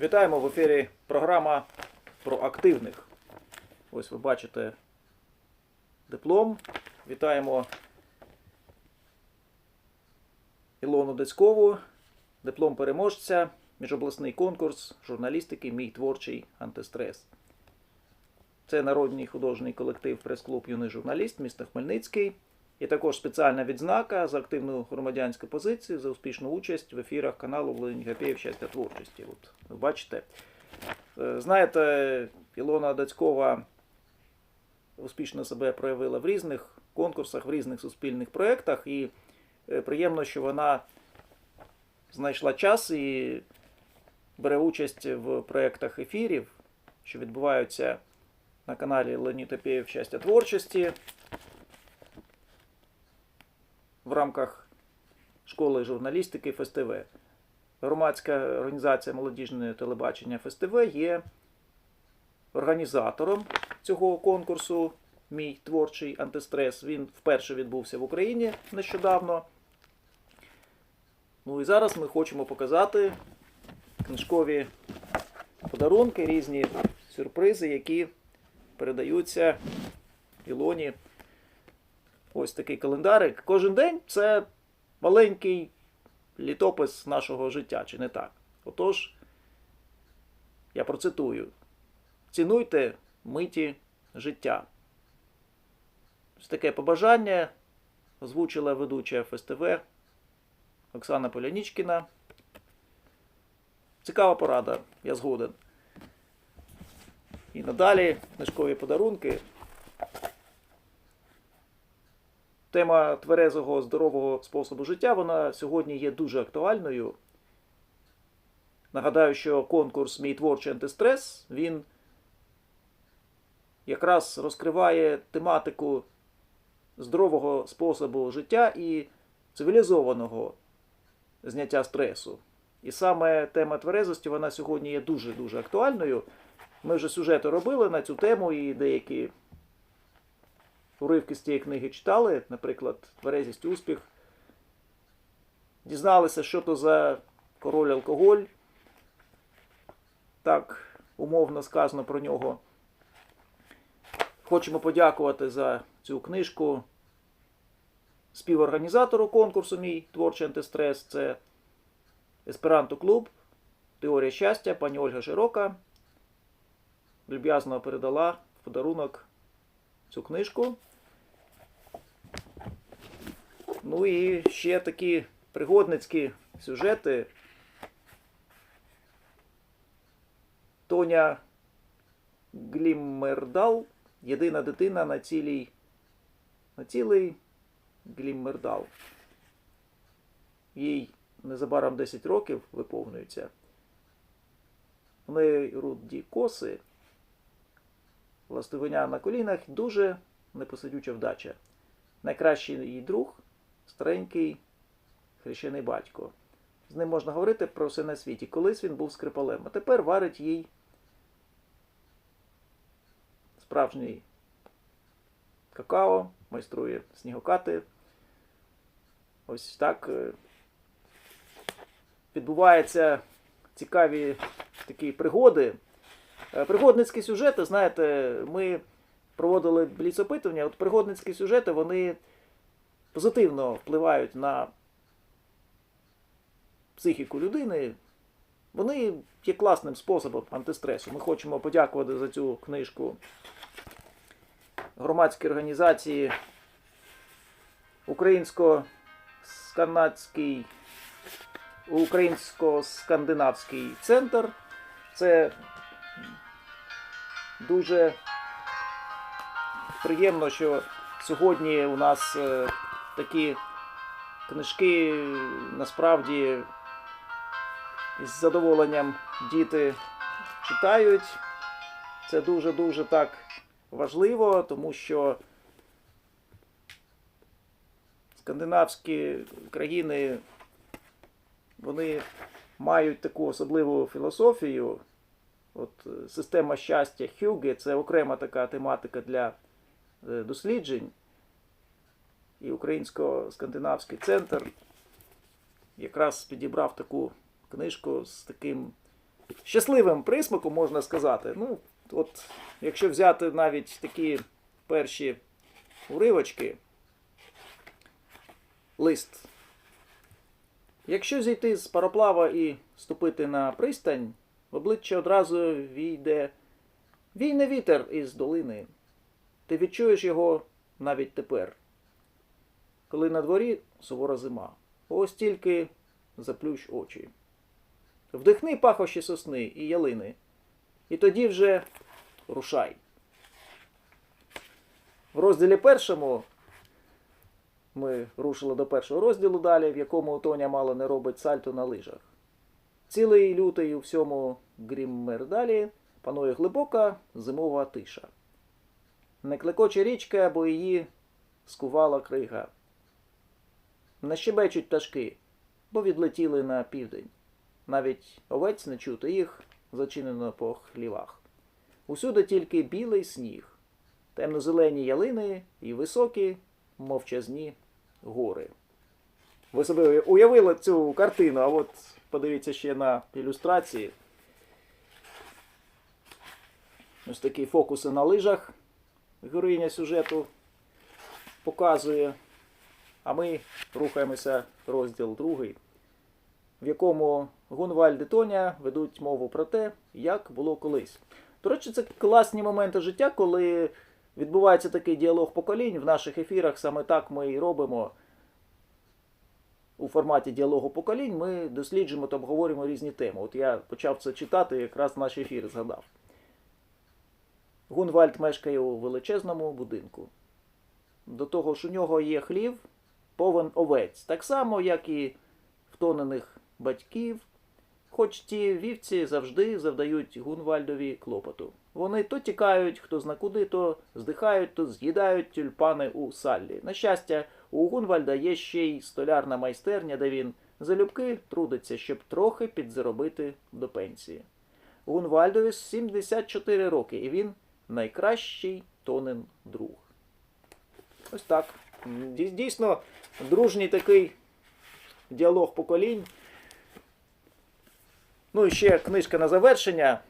Вітаємо в ефірі програма про активних. Ось ви бачите диплом. Вітаємо Ілону Децькову, диплом переможця, міжобласний конкурс журналістики Мій творчий антистрес. Це народний художній колектив прес-клуб Юний журналіст міста Хмельницький. І також спеціальна відзнака за активну громадянську позицію, за успішну участь в ефірах каналу Волинь Гапєєв Щастя творчості. От, бачите. Е, Знаєте, Ілона Дацькова успішно себе проявила в різних конкурсах, в різних суспільних проєктах. І е, приємно, що вона знайшла час і бере участь в проєктах ефірів, що відбуваються на каналі Леонід Апєєв Щастя творчості в рамках школи журналістики ФСТВ. Громадська організація молодіжне телебачення ФСТВ є організатором цього конкурсу. Мій творчий антистрес. Він вперше відбувся в Україні нещодавно. Ну і зараз ми хочемо показати книжкові подарунки, різні сюрпризи, які передаються Ілоні. Ось такий календарик. Кожен день це маленький літопис нашого життя, чи не так? Отож, я процитую: цінуйте миті життя. Ось таке побажання озвучила ведуча ФСТВ Оксана Полянічкіна. Цікава порада, я згоден. І надалі книжкові подарунки. Тема тверезого здорового способу життя вона сьогодні є дуже актуальною. Нагадаю, що конкурс Мій творчий антистрес він якраз розкриває тематику здорового способу життя і цивілізованого зняття стресу. І саме тема тверезості вона сьогодні є дуже-дуже актуальною. Ми вже сюжети робили на цю тему і деякі уривки з цієї книги читали, наприклад, Тверезість успіх. Дізналися, що то за король алкоголь. Так, умовно сказано про нього. Хочемо подякувати за цю книжку співорганізатору конкурсу Мій творчий антистрес. Це Есперанто Клуб, Теорія щастя, пані Ольга Широка. Люб'язно передала в подарунок цю книжку. Ну і ще такі пригодницькі сюжети. Тоня Гліммердал. Єдина дитина на цілій. На цілий Гліммердал. Їй незабаром 10 років виповнюється. У неї руді коси, властивиня на колінах, дуже непосидюча вдача. Найкращий її друг старенький хрещений батько. З ним можна говорити про все на світі. Колись він був скрипалем, а тепер варить їй справжній какао, майструє снігокати. Ось так е, відбуваються цікаві такі пригоди. Е, Пригодницькі сюжети, знаєте, ми проводили бліц-опитування. От пригодницькі сюжети, вони позитивно впливають на психіку людини. Вони є класним способом антистресу. Ми хочемо подякувати за цю книжку громадській організації Українсько-Скандинавський Українсько-Скандинавський центр. Це дуже приємно, що сьогодні у нас е, такі книжки насправді із задоволенням діти читають. Це дуже-дуже так важливо, тому що скандинавські країни вони мають таку особливу філософію. От е, система щастя Хюге це окрема така тематика для е, досліджень. І Українсько-скандинавський центр якраз підібрав таку книжку з таким щасливим присмаком, можна сказати. Ну, от, якщо взяти навіть такі перші уривочки, лист. Якщо зійти з пароплава і ступити на пристань, в обличчя одразу війде війне вітер із долини. Ти відчуєш його навіть тепер, коли на дворі сувора зима. Ось тільки заплющ очі. Вдихни пахощі сосни і ялини, і тоді вже рушай. В розділі першому ми рушили до першого розділу далі, в якому Тоня мало не робить сальто на лижах. Цілий лютий у всьому Гріммердалі панує глибока зимова тиша. Не клекоче річка, бо її скувала крига. Не щебечуть пташки, бо відлетіли на південь. Навіть овець не чути їх зачинено по хлівах. Усюди тільки білий сніг, темно-зелені ялини і високі мовчазні гори. Ви собі уявили цю картину, а от подивіться ще на ілюстрації. Ось такі фокуси на лижах. Героїня сюжету показує. А ми рухаємося розділ другий, в якому Гунвальд і Тоня ведуть мову про те, як було колись. До речі, це класні моменти життя, коли відбувається такий діалог поколінь. В наших ефірах саме так ми і робимо. У форматі діалогу поколінь ми досліджуємо та обговорюємо різні теми. От я почав це читати, якраз наш ефір згадав. Гунвальд мешкає у величезному будинку. До того ж, у нього є хлів, повен овець, так само, як і втонених батьків, хоч ті вівці завжди завдають Гунвальдові клопоту. Вони то тікають, хто зна куди, то здихають, то з'їдають тюльпани у саллі. На щастя, у Гунвальда є ще й столярна майстерня, де він залюбки трудиться, щоб трохи підзаробити до пенсії. Гунвальдові 74 роки, і він найкращий тонен друг. Ось так. Дійсно, дружній такий діалог поколінь. Ну і ще книжка на завершення.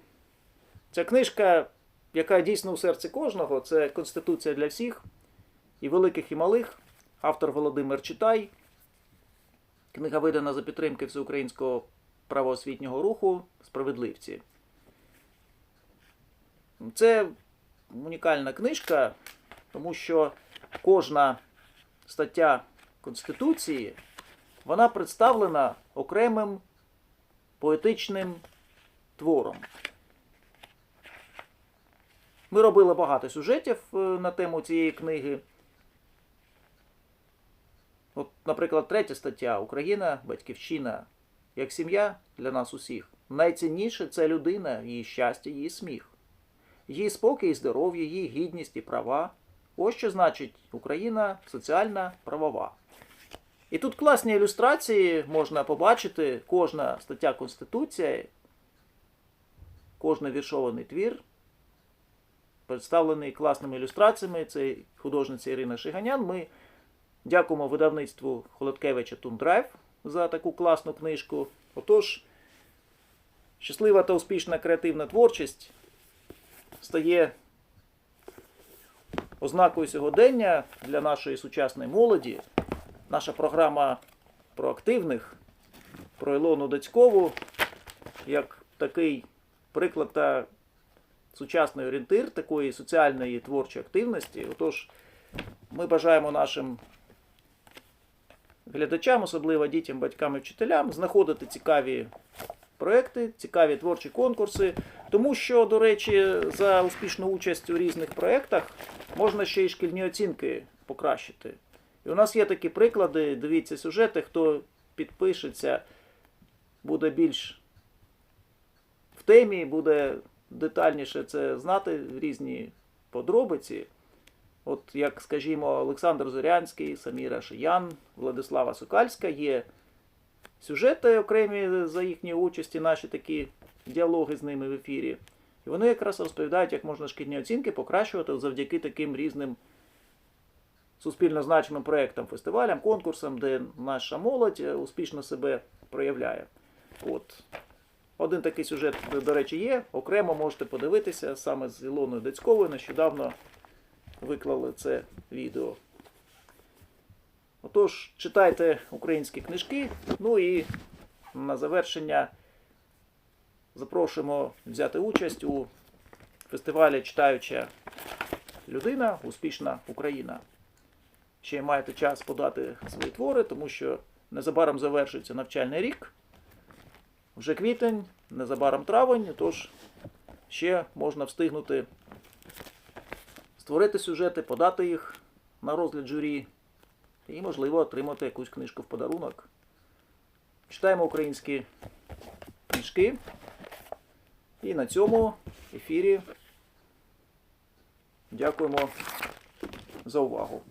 Ця книжка, яка дійсно у серці кожного, це Конституція для всіх, і великих, і малих. Автор Володимир Читай. Книга видана за підтримки Всеукраїнського правоосвітнього руху Справедливці. Це унікальна книжка, тому що кожна стаття Конституції вона представлена окремим поетичним твором. Ми робили багато сюжетів е, на тему цієї книги. От, наприклад, третя стаття Україна, батьківщина, як сім'я для нас усіх. Найцінніше це людина, її щастя, її сміх, її спокій, і здоров'я, її гідність і права. Ось що значить Україна соціальна правова. І тут класні ілюстрації можна побачити, кожна стаття Конституції, кожен віршований твір, представлений класними ілюстраціями. Це художниця Ірина Шиганян. Ми дякуємо видавництву Холодкевича Тундрайв за таку класну книжку. Отож, щаслива та успішна креативна творчість стає ознакою сьогодення для нашої сучасної молоді. Наша програма про активних, про Ілону Дацькову, як такий приклад та сучасний орієнтир такої соціальної творчої активності. Отож, ми бажаємо нашим глядачам, особливо дітям, батькам і вчителям, знаходити цікаві проекти, цікаві творчі конкурси. Тому що, до речі, за успішну участь у різних проєктах можна ще й шкільні оцінки покращити. І у нас є такі приклади, дивіться сюжети, хто підпишеться, буде більш в темі, буде детальніше це знати, різні подробиці. От як, скажімо, Олександр Зорянський, Саміра Шиян, Владислава Сокальська є сюжети окремі за їхньої участі, наші такі діалоги з ними в ефірі. І вони якраз розповідають, як можна шкільні оцінки покращувати завдяки таким різним суспільно значимим проєктам, фестивалям, конкурсам, де наша молодь е, успішно себе проявляє. От. Один такий сюжет, до речі, є. Окремо можете подивитися саме з Ілоною Децьковою. Нещодавно виклали це відео. Отож, читайте українські книжки. Ну і на завершення запрошуємо взяти участь у фестивалі Читаюча людина, успішна Україна. Ще маєте час подати свої твори, тому що незабаром завершується навчальний рік. Вже квітень, незабаром травень, тож ще можна встигнути створити сюжети, подати їх на розгляд журі і, можливо, отримати якусь книжку в подарунок. Читаємо українські книжки. І на цьому ефірі дякуємо за увагу.